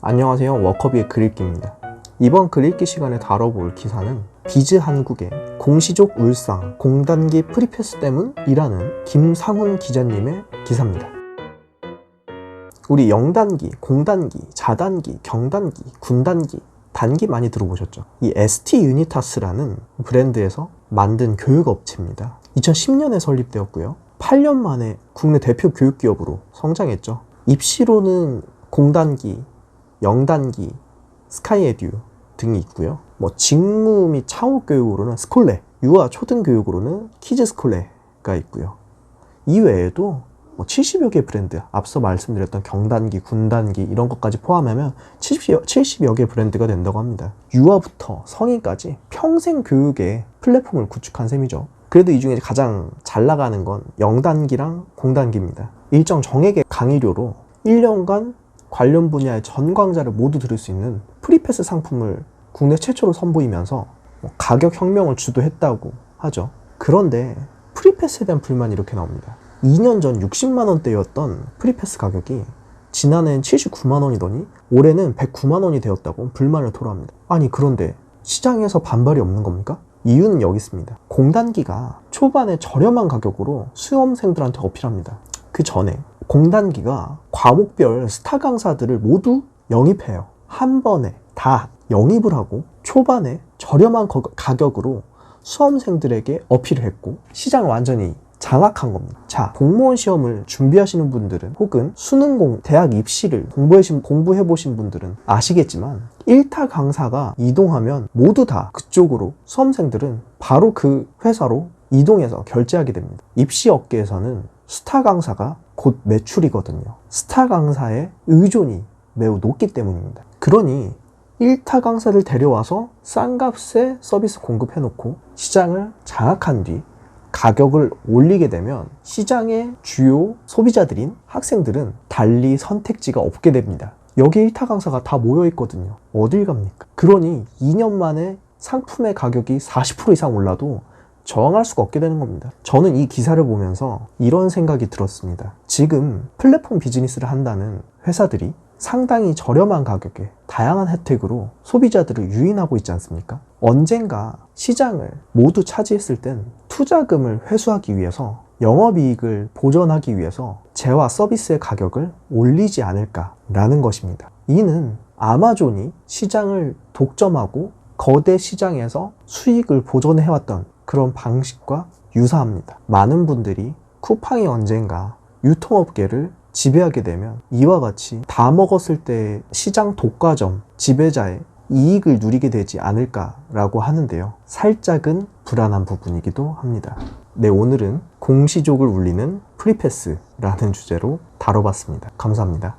안녕하세요. 워커비의 글읽기입니다. 이번 글읽기 시간에 다뤄볼 기사는 비즈 한국의 공시족 울상 공단기 프리패스 때문이라는 김상훈 기자님의 기사입니다. 우리 영단기, 공단기, 자단기, 경단기, 군단기 단기 많이 들어보셨죠? 이 ST 유니타스라는 브랜드에서 만든 교육업체입니다. 2010년에 설립되었고요. 8년 만에 국내 대표 교육기업으로 성장했죠. 입시로는 공단기, 영단기, 스카이에듀 등이 있고요. 뭐 직무 및 창업 교육으로는 스콜레, 유아 초등 교육으로는 키즈 스콜레가 있고요. 이 외에도 뭐 70여 개 브랜드, 앞서 말씀드렸던 경단기, 군단기 이런 것까지 포함하면 70여, 70여 개 브랜드가 된다고 합니다. 유아부터 성인까지 평생 교육의 플랫폼을 구축한 셈이죠. 그래도 이 중에 가장 잘 나가는 건 영단기랑 공단기입니다. 일정 정액의 강의료로 1년간 관련 분야의 전 강좌를 모두 들을 수 있는 프리패스 상품을 국내 최초로 선보이면서 뭐 가격 혁명을 주도했다고 하죠. 그런데 프리패스에 대한 불만이 이렇게 나옵니다. 2년 전 60만 원대였던 프리패스 가격이 지난해엔 79만 원이더니 올해는 109만 원이 되었다고 불만을 토로합니다. 아니 그런데 시장에서 반발이 없는 겁니까? 이유는 여기 있습니다. 공단기가 초반에 저렴한 가격으로 수험생들한테 어필합니다. 그 전에 공단기가 과목별 스타 강사들을 모두 영입해요. 한 번에 다 영입을 하고 초반에 저렴한 거- 가격으로 수험생들에게 어필을 했고 시장을 완전히 장악한 겁니다. 자, 공무원 시험을 준비하시는 분들은 혹은 수능 공, 대학 입시를 공부해신, 공부해 보신 분들은 아시겠지만 1타 강사가 이동하면 모두 다 그쪽으로 수험생들은 바로 그 회사로 이동해서 결제하게 됩니다. 입시 업계에서는 스타 강사가 곧 매출이거든요. 스타 강사의 의존이 매우 높기 때문입니다. 그러니 1타 강사를 데려와서 싼 값에 서비스 공급해놓고 시장을 장악한 뒤 가격을 올리게 되면 시장의 주요 소비자들인 학생들은 달리 선택지가 없게 됩니다. 여기 1타 강사가 다 모여 있거든요. 어딜 갑니까? 그러니 2년 만에 상품의 가격이 40% 이상 올라도 저항할 수가 없게 되는 겁니다. 저는 이 기사를 보면서 이런 생각이 들었습니다. 지금 플랫폼 비즈니스를 한다는 회사들이 상당히 저렴한 가격에 다양한 혜택으로 소비자들을 유인하고 있지 않습니까? 언젠가 시장을 모두 차지했을 땐 투자금을 회수하기 위해서 영업이익을 보전하기 위해서 재화 서비스의 가격을 올리지 않을까라는 것입니다. 이는 아마존이 시장을 독점하고 거대 시장에서 수익을 보존해왔던 그런 방식과 유사합니다. 많은 분들이 쿠팡이 언젠가 유통업계를 지배하게 되면 이와 같이 다 먹었을 때 시장 독과점 지배자의 이익을 누리게 되지 않을까라고 하는데요. 살짝은 불안한 부분이기도 합니다. 네, 오늘은 공시족을 울리는 프리패스라는 주제로 다뤄봤습니다. 감사합니다.